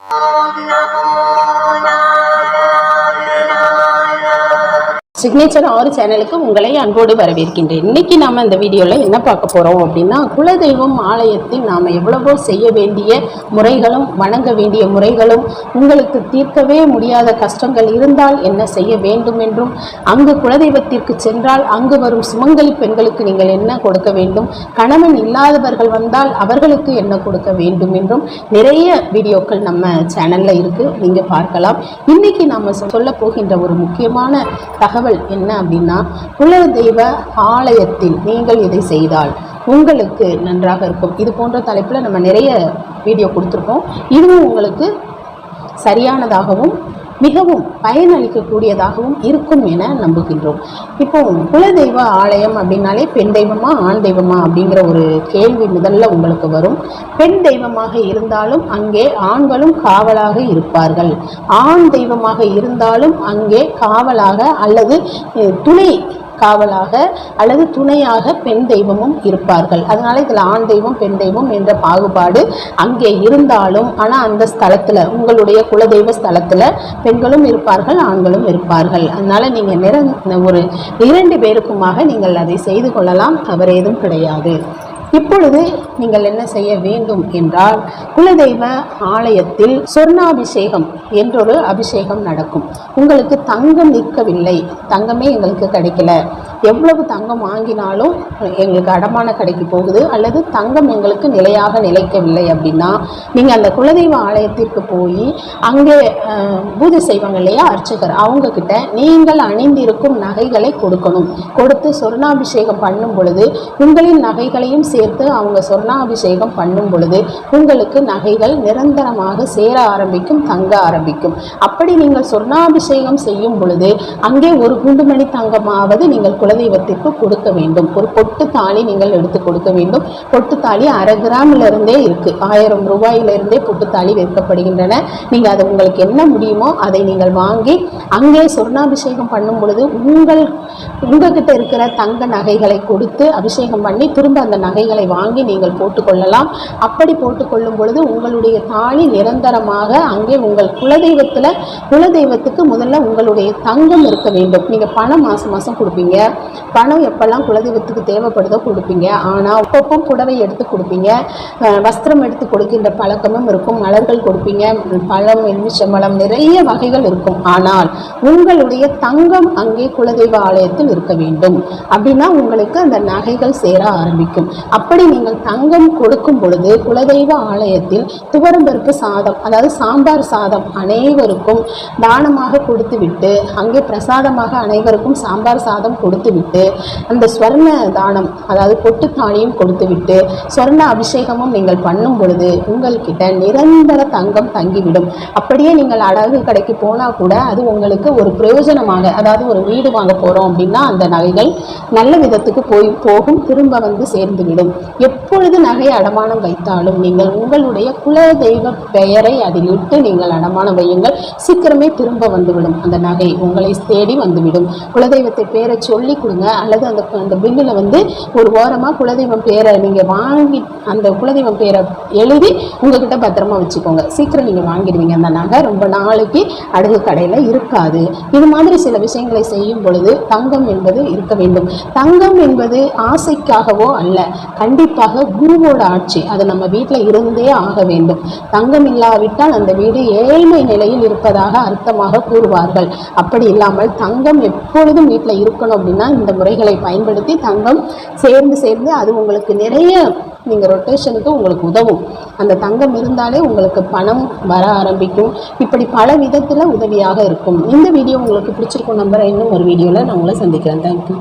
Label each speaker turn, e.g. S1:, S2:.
S1: Oh, no. Signature ஆறு சேனலுக்கு உங்களை அன்போடு வரவேற்கின்றேன். இன்னைக்கு நாம் இந்த வீடியோவில் என்ன பார்க்க போகிறோம் அப்படின்னா குலதெய்வம் ஆலயத்தில் நாம் எவ்வளவோ செய்ய வேண்டிய முறைகளும் வணங்க வேண்டிய முறைகளும் உங்களுக்கு தீர்க்கவே முடியாத கஷ்டங்கள் இருந்தால் என்ன செய்ய வேண்டும் என்றும் அங்கு குலதெய்வத்திற்கு சென்றால் அங்கு வரும் சுமங்கலி பெண்களுக்கு நீங்கள் என்ன கொடுக்க வேண்டும் கணவன் இல்லாதவர்கள் வந்தால் அவர்களுக்கு என்ன கொடுக்க வேண்டும் என்றும் நிறைய வீடியோக்கள் நம்ம சேனலில் இருக்குது நீங்கள் பார்க்கலாம். இன்றைக்கி நாம் சொல்ல போகின்ற ஒரு முக்கியமான தகவல் என்ன அப்படின்னா குலதெய்வ ஆலயத்தில் நீங்கள் இதை செய்தால் உங்களுக்கு நன்றாக இருக்கும். இது போன்ற தலைப்பில் நம்ம நிறைய வீடியோ கொடுத்துருக்கோம். இதுவும் உங்களுக்கு சரியானதாகவும் மிகவும் பயனளிக்கக்கூடியதாகவும் இருக்கும் என நம்புகின்றோம். இப்போ குலதெய்வ ஆலயம் அப்படின்னாலே பெண் தெய்வமா ஆண் தெய்வமா அப்படிங்கிற ஒரு கேள்வி முதல்ல உங்களுக்கு வரும். பெண் தெய்வமாக இருந்தாலும் அங்கே ஆண்களும் காவலாக இருப்பார்கள். ஆண் தெய்வமாக இருந்தாலும் அங்கே காவலாக அல்லது துணை காவலாக அல்லது துணையாக பெண் தெய்வமும் இருப்பார்கள். அதனால இதில் ஆண் தெய்வம் பெண் தெய்வம் என்ற பாகுபாடு அங்கே இருந்தாலும் ஆனால் அந்த ஸ்தலத்தில் உங்களுடைய குலதெய்வ ஸ்தலத்தில் பெண்களும் இருப்பார்கள் ஆண்களும் இருப்பார்கள். அதனால நீங்கள் நிற ஒரு இரண்டு பேருக்குமாக நீங்கள் அதை செய்து கொள்ளலாம் தவறேதும் கிடையாது. இப்பொழுது நீங்கள் என்ன செய்ய வேண்டும் என்றால் குலதெய்வ ஆலயத்தில் சொர்ணாபிஷேகம் என்றொரு அபிஷேகம் நடக்கும். உங்களுக்கு தங்கம் நிற்கவில்லை தங்கமே எங்களுக்கு கிடைக்கல. எவ்வளவு தங்கம் வாங்கினாலும் எங்களுக்கு அடமான கடைக்கு போகுது அல்லது தங்கம் எங்களுக்கு நிலையாக நிலைக்கவில்லை அப்படின்னா நீங்கள் அந்த குலதெய்வ ஆலயத்திற்கு போய் அங்கே பூஜை செய்வாங்க இல்லையா அர்ச்சகர் அவங்க கிட்ட நீங்கள் அணிந்திருக்கும் நகைகளை கொடுக்கணும். கொடுத்து சொர்ணாபிஷேகம் பண்ணும் பொழுது உங்களின் நகைகளையும் சேர்த்து அவங்க சொர்ணாபிஷேகம் பண்ணும் பொழுது உங்களுக்கு நகைகள் நிரந்தரமாக சேர ஆரம்பிக்கும் தங்க ஆரம்பிக்கும். அப்படி நீங்கள் சொர்ணாபிஷேகம் செய்யும் பொழுது அங்கே ஒரு குண்டுமணி தங்கமாவது நீங்கள் குலதெய்வத்திற்கு கொடுக்க வேண்டும். ஒரு பொட்டு தாலி நீங்கள் எடுத்து கொடுக்க வேண்டும். பொட்டு தாலி அரை கிராமிலிருந்தே இருக்கு. ஆயிரம் ரூபாயிலிருந்தே பொட்டு தாலி விற்கப்படுகின்றன. நீங்கள் அது உங்களுக்கு என்ன முடியுமோ அதை நீங்கள் வாங்கி அங்கே சொர்ணாபிஷேகம் பண்ணும் பொழுது உங்கள் உங்ககிட்ட இருக்கிற தங்க நகைகளை கொடுத்து அபிஷேகம் பண்ணி திரும்ப அந்த நகை நகைகளை வாங்கி நீங்கள் போட்டுக்கொள்ளலாம். அப்படி போட்டுக்கொள்ளும் பொழுது உங்களுடைய தாலி நிரந்தரமாக அங்கே உங்கள் குலதெய்வத்தில் குலதெய்வத்துக்கு முதல்ல உங்களுடைய தங்கம் இருக்க வேண்டும். நீங்கள் பணம் மாதம் மாதம் கொடுப்பீங்க. பணம் எப்பெல்லாம் குலதெய்வத்துக்கு தேவைப்படுதோ கொடுப்பீங்க. ஆனால் அப்பப்போ புடவை எடுத்து கொடுப்பீங்க. வஸ்திரம் எடுத்து கொடுக்கின்ற பழக்கமும் இருக்கும். மலர்கள் கொடுப்பீங்க. பழம் எலுமிச்சம்பழம் நிறைய வகைகள் இருக்கும். ஆனால் உங்களுடைய தங்கம் அங்கே குலதெய்வ ஆலயத்தில் இருக்க வேண்டும். அப்படின்னா உங்களுக்கு அந்த நகைகள் சேர ஆரம்பிக்கும். அப்படி நீங்கள் தங்கம் கொடுக்கும் பொழுது குலதெய்வ ஆலயத்தில் துவரம்பருப்பு சாதம் அதாவது சாம்பார் சாதம் அனைவருக்கும் தானமாக கொடுத்துவிட்டு அங்கே பிரசாதமாக அனைவருக்கும் சாம்பார் சாதம் கொடுத்துவிட்டு அந்த ஸ்வர்ண தானம் அதாவது பொட்டு தானியும் கொடுத்துவிட்டு ஸ்வர்ண அபிஷேகமும் நீங்கள் பண்ணும் பொழுது உங்கள்கிட்ட நிரந்தர தங்கம் தங்கிவிடும். அப்படியே நீங்கள் அழகு கடைக்கு போனால் கூட அது உங்களுக்கு ஒரு பிரயோஜனமாக அதாவது ஒரு வீடு வாங்க போகிறோம் அப்படின்னா அந்த நகைகள் நல்ல விதத்துக்கு போய் போகும் திரும்ப வந்து சேர்ந்துவிடும். எப்பொழுது நகை அடமானம் வைத்தாலும் நீங்கள் உங்களுடைய குல தெய்வ பெயரை அதில் இட்டு நீங்கள் அடமானம் வையுங்கள். சீக்கிரமே திரும்ப வந்துவிடும். அந்த நகை உங்களை தேடி வந்துவிடும். குலதெய்வத்தை பேரை சொல்லி கொடுங்க. அல்லது அந்த அந்த பில்லில் வந்து ஒரு ஓரமாக குலதெய்வம் பேரை நீங்கள் வாங்கி அந்த குலதெய்வம் பேரை எழுதி உங்ககிட்ட பத்திரமா வச்சுக்கோங்க. சீக்கிரம் நீங்கள் வாங்கிடுவீங்க. அந்த நகை ரொம்ப நாளைக்கு அடகு கடையில் இருக்காது. இது மாதிரி சில விஷயங்களை செய்யும் பொழுது தங்கம் என்பது இருக்க வேண்டும். தங்கம் என்பது ஆசைக்காகவோ அல்ல. கண்டிப்பாக குருவோட ஆட்சி அது நம்ம வீட்டில் இருந்தே ஆக வேண்டும். தங்கம் இல்லாவிட்டால் அந்த வீடு ஏழ்மை நிலையில் இருப்பதாக அர்த்தமாக கூறுவார்கள். அப்படி இல்லாமல் தங்கம் எப்பொழுதும் வீட்டில் இருக்கணும் அப்படின்னா இந்த முறைகளை பயன்படுத்தி தங்கம் சேர்ந்து சேர்ந்து அது உங்களுக்கு நிறைய நீங்கள் ரொட்டேஷனுக்கு உங்களுக்கு உதவும். அந்த தங்கம் இருந்தாலே உங்களுக்கு பணம் வர ஆரம்பிக்கும். இப்படி பல விதத்தில் உதவியாக இருக்கும். இந்த வீடியோ உங்களுக்கு பிடிச்சிருக்கும் நம்புறேன். இன்னும் ஒரு வீடியோவில் நான் உங்களை சந்திக்கிறேன். தேங்க்யூ